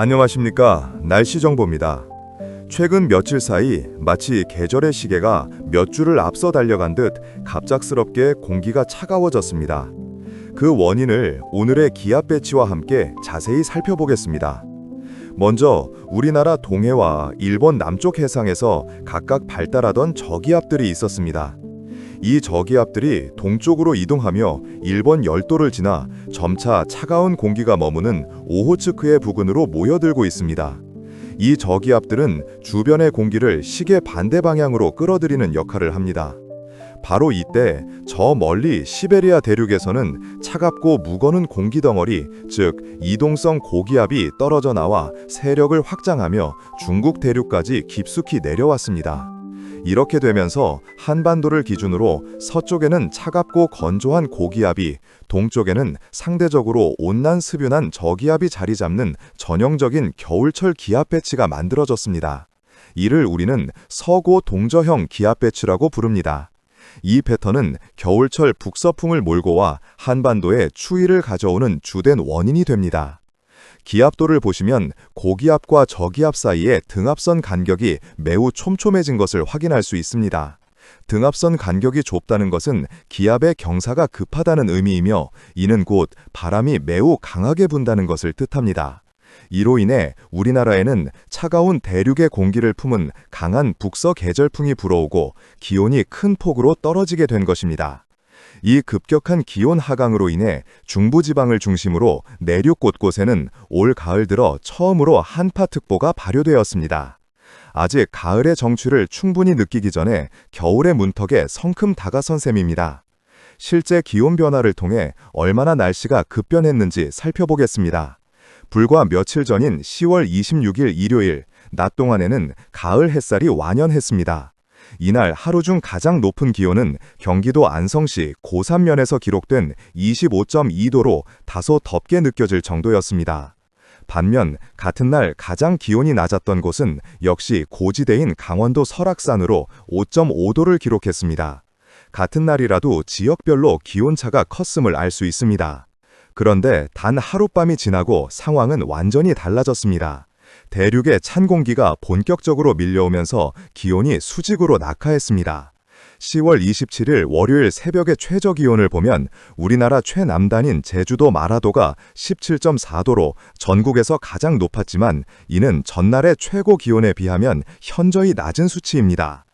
안녕하십니까. 날씨 정보입니다. 최근 며칠 사이 마치 계절의 시계가 몇 주를 앞서 달려간 듯 갑작스럽게 공기가 차가워졌습니다. 그 원인을 오늘의 기압 배치와 함께 자세히 살펴보겠습니다. 먼저 우리나라 동해와 일본 남쪽 해상에서 각각 발달하던 저기압들이 있었습니다. 이 저기압들이 동쪽으로 이동하며 일본 열도를 지나 점차 차가운 공기가 머무는 오호츠크해 부근으로 모여들고 있습니다. 이 저기압들은 주변의 공기를 시계 반대 방향으로 끌어들이는 역할을 합니다. 바로 이때 저 멀리 시베리아 대륙에서는 차갑고 무거운 공기 덩어리, 즉 이동성 고기압이 떨어져 나와 세력을 확장하며 중국 대륙까지 깊숙이 내려왔습니다. 이렇게 되면서 한반도를 기준으로 서쪽에는 차갑고 건조한 고기압이, 동쪽에는 상대적으로 온난습유난 저기압이 자리 잡는 전형적인 겨울철 기압 배치가 만들어졌습니다. 이를 우리는 서고 동저형 기압 배치라고 부릅니다. 이 패턴은 겨울철 북서풍을 몰고 와 한반도에 추위를 가져오는 주된 원인이 됩니다. 기압도를 보시면 고기압과 저기압 사이의 등압선 간격이 매우 촘촘해진 것을 확인할 수 있습니다. 등압선 간격이 좁다는 것은 기압의 경사가 급하다는 의미이며 이는 곧 바람이 매우 강하게 분다는 것을 뜻합니다. 이로 인해 우리나라에는 차가운 대륙의 공기를 품은 강한 북서 계절풍이 불어오고 기온이 큰 폭으로 떨어지게 된 것입니다. 이 급격한 기온 하강으로 인해 중부지방을 중심으로 내륙 곳곳에는 올 가을 들어 처음으로 한파특보가 발효되었습니다. 아직 가을의 정취를 충분히 느끼기 전에 겨울의 문턱에 성큼 다가선 셈입니다. 실제 기온 변화를 통해 얼마나 날씨가 급변했는지 살펴보겠습니다. 불과 며칠 전인 10월 26일 일요일 낮 동안에는 가을 햇살이 완연했습니다. 이날 하루 중 가장 높은 기온은 경기도 안성시 고산면에서 기록된 25.2도로 다소 덥게 느껴질 정도였습니다. 반면 같은 날 가장 기온이 낮았던 곳은 역시 고지대인 강원도 설악산으로 5.5도를 기록했습니다. 같은 날이라도 지역별로 기온차가 컸음을 알 수 있습니다. 그런데 단 하룻밤이 지나고 상황은 완전히 달라졌습니다. 대륙의 찬 공기가 본격적으로 밀려오면서 기온이 수직으로 낙하했습니다. 10월 27일 월요일 새벽의 최저 기온을 보면 우리나라 최남단인 제주도 마라도가 17.4도로 전국에서 가장 높았지만 이는 전날의 최고 기온에 비하면 현저히 낮은 수치입니다.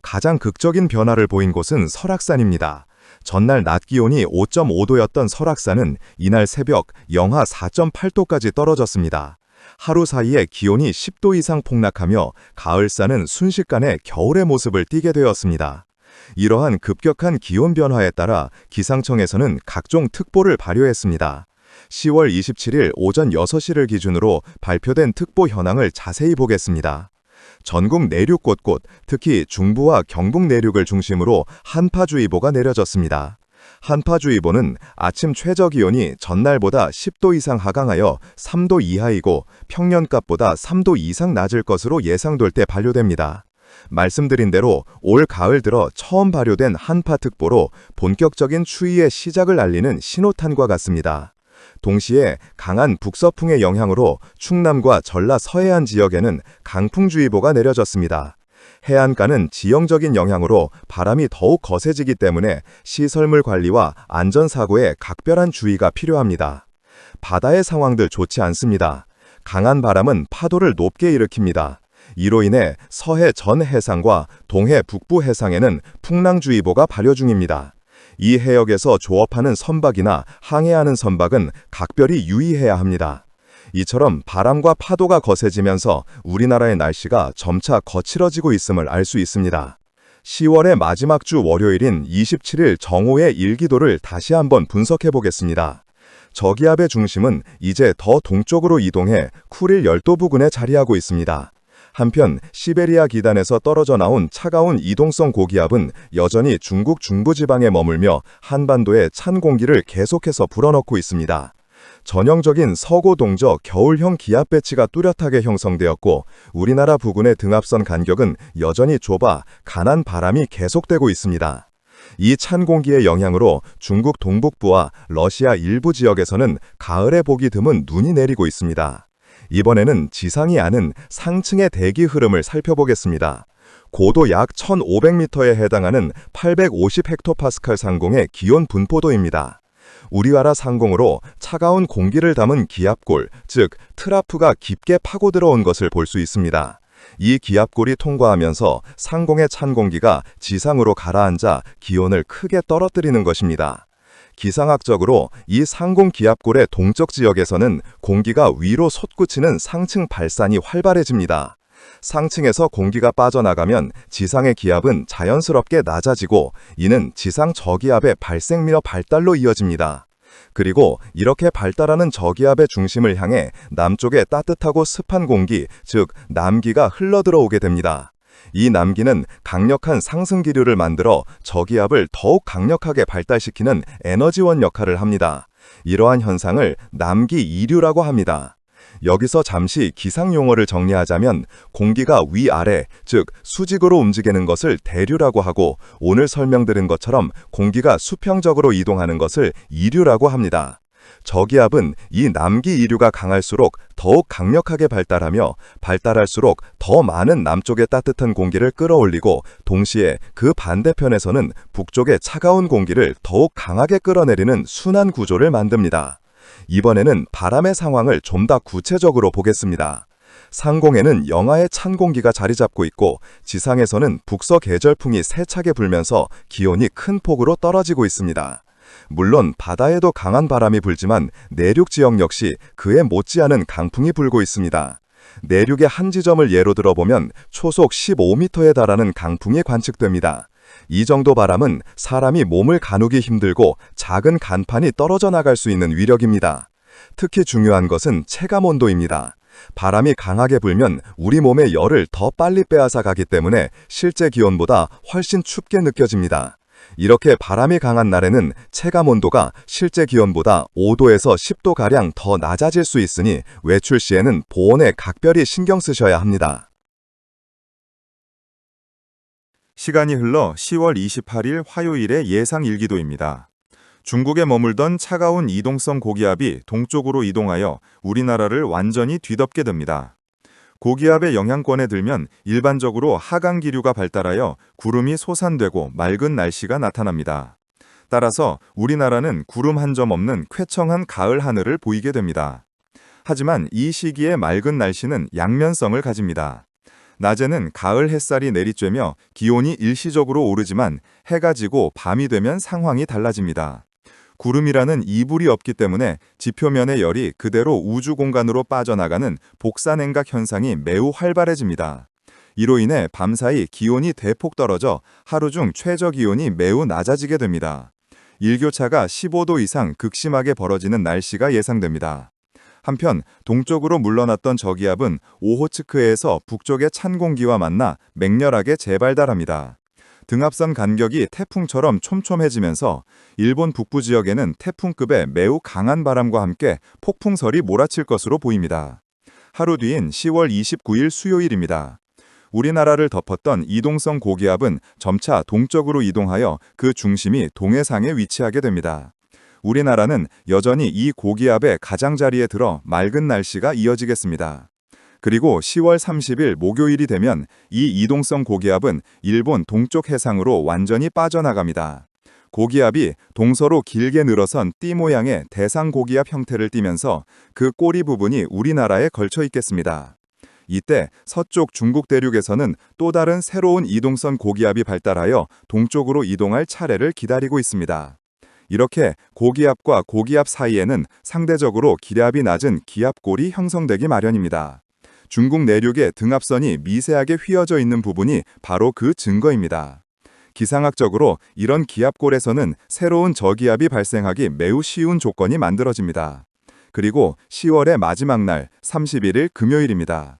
가장 극적인 변화를 보인 곳은 설악산입니다. 전날 낮 기온이 5.5도였던 설악산은 이날 새벽 영하 4.8도까지 떨어졌습니다. 하루 사이에 기온이 10도 이상 폭락하며 가을산은 순식간에 겨울의 모습을 띠게 되었습니다. 이러한 급격한 기온 변화에 따라 기상청에서는 각종 특보를 발효했습니다. 10월 27일 오전 6시를 기준으로 발표된 특보 현황을 자세히 보겠습니다. 전국 내륙 곳곳, 특히 중부와 경북 내륙을 중심으로 한파주의보가 내려졌습니다. 한파주의보는 아침 최저 기온이 전날보다 10도 이상 하강하여 3도 이하이고 평년값보다 3도 이상 낮을 것으로 예상될 때 발효됩니다. 말씀드린 대로 올 가을 들어 처음 발효된 한파특보로 본격적인 추위의 시작을 알리는 신호탄과 같습니다. 동시에 강한 북서풍의 영향으로 충남과 전라 서해안 지역에는 강풍주의보가 내려졌습니다. 해안가는 지형적인 영향으로 바람이 더욱 거세지기 때문에 시설물 관리와 안전사고에 각별한 주의가 필요합니다. 바다의 상황들 좋지 않습니다. 강한 바람은 파도를 높게 일으킵니다. 이로 인해 서해 전 해상과 동해 북부 해상에는 풍랑주의보가 발효 중입니다. 이 해역에서 조업하는 선박이나 항해하는 선박은 각별히 유의해야 합니다. 이처럼 바람과 파도가 거세지면서 우리나라의 날씨가 점차 거칠어지고 있음을 알 수 있습니다. 10월의 마지막 주 월요일인 27일 정오의 일기도를 다시 한번 분석해 보겠습니다. 저기압의 중심은 이제 더 동쪽으로 이동해 쿠릴 열도 부근에 자리하고 있습니다. 한편 시베리아 기단에서 떨어져 나온 차가운 이동성 고기압은 여전히 중국 중부지방에 머물며 한반도에 찬 공기를 계속해서 불어넣고 있습니다. 전형적인 서고 동저 겨울형 기압 배치가 뚜렷하게 형성되었고 우리나라 부근의 등압선 간격은 여전히 좁아 강한 바람이 계속되고 있습니다. 이 찬 공기의 영향으로 중국 동북부와 러시아 일부 지역에서는 가을에 보기 드문 눈이 내리고 있습니다. 이번에는 지상이 아는 상층의 대기 흐름을 살펴보겠습니다. 고도 약 1500m에 해당하는 850헥토파스칼 상공의 기온 분포도입니다. 우리와라 상공으로 차가운 공기를 담은 기압골, 즉 트라프가 깊게 파고 들어온 것을 볼 수 있습니다. 이 기압골이 통과하면서 상공의 찬 공기가 지상으로 가라앉아 기온을 크게 떨어뜨리는 것입니다. 기상학적으로 이 상공 기압골의 동쪽 지역에서는 공기가 위로 솟구치는 상층 발산이 활발해집니다. 상층에서 공기가 빠져나가면 지상의 기압은 자연스럽게 낮아지고 이는 지상 저기압의 발생 및 발달로 이어집니다. 그리고 이렇게 발달하는 저기압의 중심을 향해 남쪽에 따뜻하고 습한 공기, 즉 남기가 흘러들어오게 됩니다. 이 남기는 강력한 상승 기류를 만들어 저기압을 더욱 강력하게 발달시키는 에너지원 역할을 합니다. 이러한 현상을 남기 이류라고 합니다. 여기서 잠시 기상 용어를 정리하자면 공기가 위아래, 즉 수직으로 움직이는 것을 대류라고 하고 오늘 설명드린 것처럼 공기가 수평적으로 이동하는 것을 이류라고 합니다. 저기압은 이 남기 이류가 강할수록 더욱 강력하게 발달하며 발달할수록 더 많은 남쪽의 따뜻한 공기를 끌어올리고 동시에 그 반대편에서는 북쪽의 차가운 공기를 더욱 강하게 끌어내리는 순환 구조를 만듭니다. 이번에는 바람의 상황을 좀 더 구체적으로 보겠습니다. 상공에는 영하의 찬 공기가 자리 잡고 있고 지상에서는 북서 계절풍이 세차게 불면서 기온이 큰 폭으로 떨어지고 있습니다. 물론 바다에도 강한 바람이 불지만 내륙 지역 역시 그에 못지않은 강풍이 불고 있습니다. 내륙의 한 지점을 예로 들어보면 초속 15m에 달하는 강풍이 관측됩니다. 이 정도 바람은 사람이 몸을 가누기 힘들고 작은 간판이 떨어져 나갈 수 있는 위력입니다. 특히 중요한 것은 체감 온도입니다. 바람이 강하게 불면 우리 몸의 열을 더 빨리 빼앗아 가기 때문에 실제 기온보다 훨씬 춥게 느껴집니다. 이렇게 바람이 강한 날에는 체감 온도가 실제 기온보다 5도에서 10도가량 더 낮아질 수 있으니 외출 시에는 보온에 각별히 신경 쓰셔야 합니다. 시간이 흘러 10월 28일 화요일의 예상 일기도입니다. 중국에 머물던 차가운 이동성 고기압이 동쪽으로 이동하여 우리나라를 완전히 뒤덮게 됩니다. 고기압의 영향권에 들면 일반적으로 하강 기류가 발달하여 구름이 솟아되고 맑은 날씨가 나타납니다. 따라서 우리나라는 구름 한 점 없는 쾌청한 가을 하늘을 보이게 됩니다. 하지만 이 시기의 맑은 날씨는 양면성을 가집니다. 낮에는 가을 햇살이 내리쬐며 기온이 일시적으로 오르지만 해가 지고 밤이 되면 상황이 달라집니다. 구름이라는 이불이 없기 때문에 지표면의 열이 그대로 우주 공간으로 빠져나가는 복사냉각 현상이 매우 활발해집니다. 이로 인해 밤사이 기온이 대폭 떨어져 하루 중 최저 기온이 매우 낮아지게 됩니다. 일교차가 15도 이상 극심하게 벌어지는 날씨가 예상됩니다. 한편 동쪽으로 물러났던 저기압은 오호츠크에서 북쪽의 찬 공기와 만나 맹렬하게 재발달합니다. 등압선 간격이 태풍처럼 촘촘해지면서 일본 북부 지역에는 태풍급의 매우 강한 바람과 함께 폭풍설이 몰아칠 것으로 보입니다. 하루 뒤인 10월 29일 수요일입니다. 우리나라를 덮었던 이동성 고기압은 점차 동쪽으로 이동하여 그 중심이 동해상에 위치하게 됩니다. 우리나라는 여전히 이 고기압의 가장자리에 들어 맑은 날씨가 이어지겠습니다. 그리고 10월 30일 목요일이 되면 이 이동성 고기압은 일본 동쪽 해상으로 완전히 빠져나갑니다. 고기압이 동서로 길게 늘어선 띠 모양의 대상 고기압 형태를 띠면서 그 꼬리 부분이 우리나라에 걸쳐 있겠습니다. 이때 서쪽 중국 대륙에서는 또 다른 새로운 이동성 고기압이 발달하여 동쪽으로 이동할 차례를 기다리고 있습니다. 이렇게 고기압과 고기압 사이에는 상대적으로 기압이 낮은 기압골이 형성되기 마련입니다. 중국 내륙의 등압선이 미세하게 휘어져 있는 부분이 바로 그 증거입니다. 기상학적으로 이런 기압골에서는 새로운 저기압이 발생하기 매우 쉬운 조건이 만들어집니다. 그리고 10월의 마지막 날 31일 금요일입니다.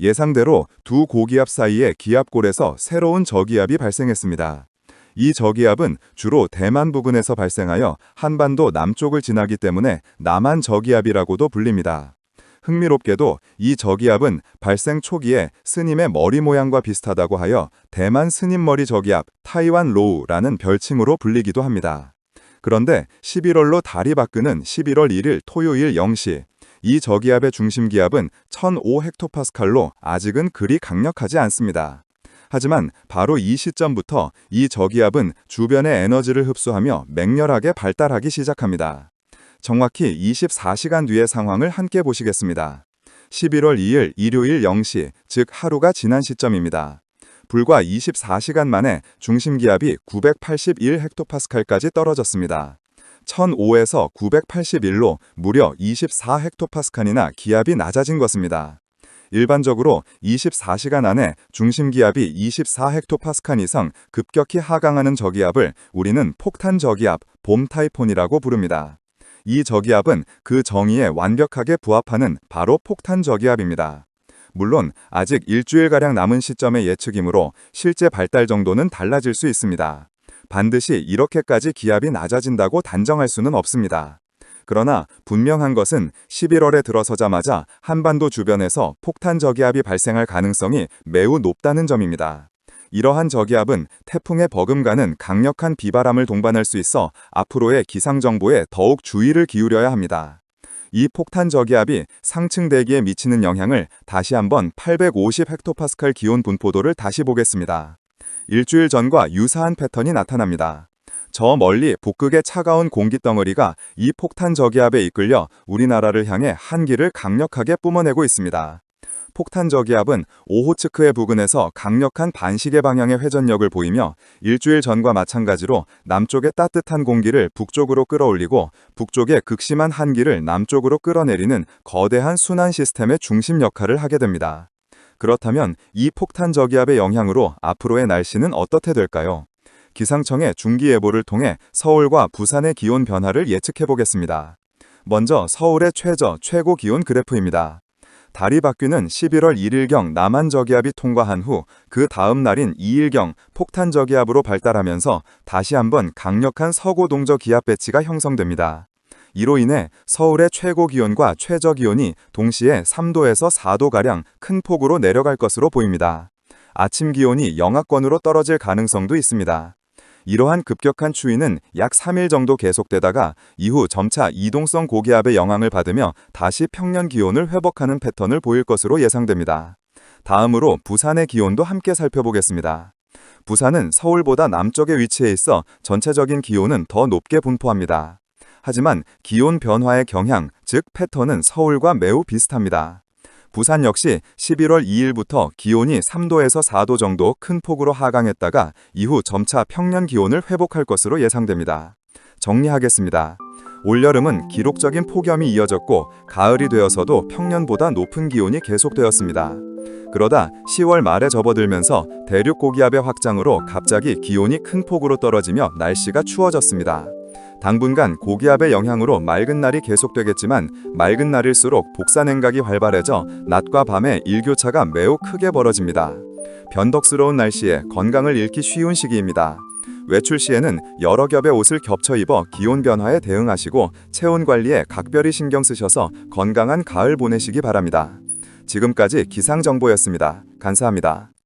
예상대로 두 고기압 사이의 기압골에서 새로운 저기압이 발생했습니다. 이 저기압은 주로 대만 부근에서 발생하여 한반도 남쪽을 지나기 때문에 남한 저기압이라고도 불립니다. 흥미롭게도 이 저기압은 발생 초기에 스님의 머리 모양과 비슷하다고 하여 대만 스님 머리 저기압 타이완 로우라는 별칭으로 불리기도 합니다. 그런데 11월로 달이 바뀌는 11월 1일 토요일 0시 이 저기압의 중심 기압은 1005헥토파스칼로 아직은 그리 강력하지 않습니다. 하지만 바로 이 시점부터 이 저기압은 주변의 에너지를 흡수하며 맹렬하게 발달하기 시작합니다. 정확히 24시간 뒤의 상황을 함께 보시겠습니다. 11월 2일 일요일 0시, 즉 하루가 지난 시점입니다. 불과 24시간 만에 중심 기압이 981헥토파스칼까지 떨어졌습니다. 1005에서 981로 무려 24헥토파스칼이나 기압이 낮아진 것입니다. 일반적으로 24시간 안에 중심 기압이 24헥토파스칼 이상 급격히 하강하는 저기압을 우리는 폭탄 저기압, 봄 타이폰이라고 부릅니다. 이 저기압은 그 정의에 완벽하게 부합하는 바로 폭탄 저기압입니다. 물론 아직 일주일가량 남은 시점의 예측이므로 실제 발달 정도는 달라질 수 있습니다. 반드시 이렇게까지 기압이 낮아진다고 단정할 수는 없습니다. 그러나 분명한 것은 11월에 들어서자마자 한반도 주변에서 폭탄 저기압이 발생할 가능성이 매우 높다는 점입니다. 이러한 저기압은 태풍에 버금가는 강력한 비바람을 동반할 수 있어 앞으로의 기상 정보에 더욱 주의를 기울여야 합니다. 이 폭탄 저기압이 상층 대기에 미치는 영향을 다시 한번 850 헥토파스칼 기온 분포도를 다시 보겠습니다. 일주일 전과 유사한 패턴이 나타납니다. 저 멀리 북극의 차가운 공기 덩어리가 이 폭탄 저기압에 이끌려 우리나라를 향해 한기를 강력하게 뿜어내고 있습니다. 폭탄 저기압은 오호츠크해 부근에서 강력한 반시계 방향의 회전력을 보이며 일주일 전과 마찬가지로 남쪽의 따뜻한 공기를 북쪽으로 끌어올리고 북쪽의 극심한 한기를 남쪽으로 끌어내리는 거대한 순환 시스템의 중심 역할을 하게 됩니다. 그렇다면 이 폭탄 저기압의 영향으로 앞으로의 날씨는 어떻게 될까요? 기상청의 중기예보를 통해 서울과 부산의 기온 변화를 예측해 보겠습니다. 먼저 서울의 최저, 최고 기온 그래프입니다. 달이 바뀌는 11월 1일경 남한 저기압이 통과한 후 그 다음 날인 2일경 폭탄 저기압으로 발달하면서 다시 한번 강력한 서고 동저 기압 배치가 형성됩니다. 이로 인해 서울의 최고 기온과 최저 기온이 동시에 3도에서 4도가량 큰 폭으로 내려갈 것으로 보입니다. 아침 기온이 영하권으로 떨어질 가능성도 있습니다. 이러한 급격한 추이는 약 3일 정도 계속되다가 이후 점차 이동성 고기압의 영향을 받으며 다시 평년 기온을 회복하는 패턴을 보일 것으로 예상됩니다. 다음으로 부산의 기온도 함께 살펴보겠습니다. 부산은 서울보다 남쪽에 위치해 있어 전체적인 기온은 더 높게 분포합니다. 하지만 기온 변화의 경향, 즉 패턴은 서울과 매우 비슷합니다. 부산 역시 11월 2일부터 기온이 3도에서 4도 정도 큰 폭으로 하강했다가 이후 점차 평년 기온을 회복할 것으로 예상됩니다. 정리하겠습니다. 올여름은 기록적인 폭염이 이어졌고 가을이 되어서도 평년보다 높은 기온이 계속되었습니다. 그러다 10월 말에 접어들면서 대륙 고기압의 확장으로 갑자기 기온이 큰 폭으로 떨어지며 날씨가 추워졌습니다. 당분간 고기압의 영향으로 맑은 날이 계속되겠지만 맑은 날일수록 복사 냉각이 활발해져 낮과 밤의 일교차가 매우 크게 벌어집니다. 변덕스러운 날씨에 건강을 잃기 쉬운 시기입니다. 외출 시에는 여러 겹의 옷을 겹쳐 입어 기온 변화에 대응하시고 체온 관리에 각별히 신경 쓰셔서 건강한 가을 보내시기 바랍니다. 지금까지 기상 정보였습니다. 감사합니다.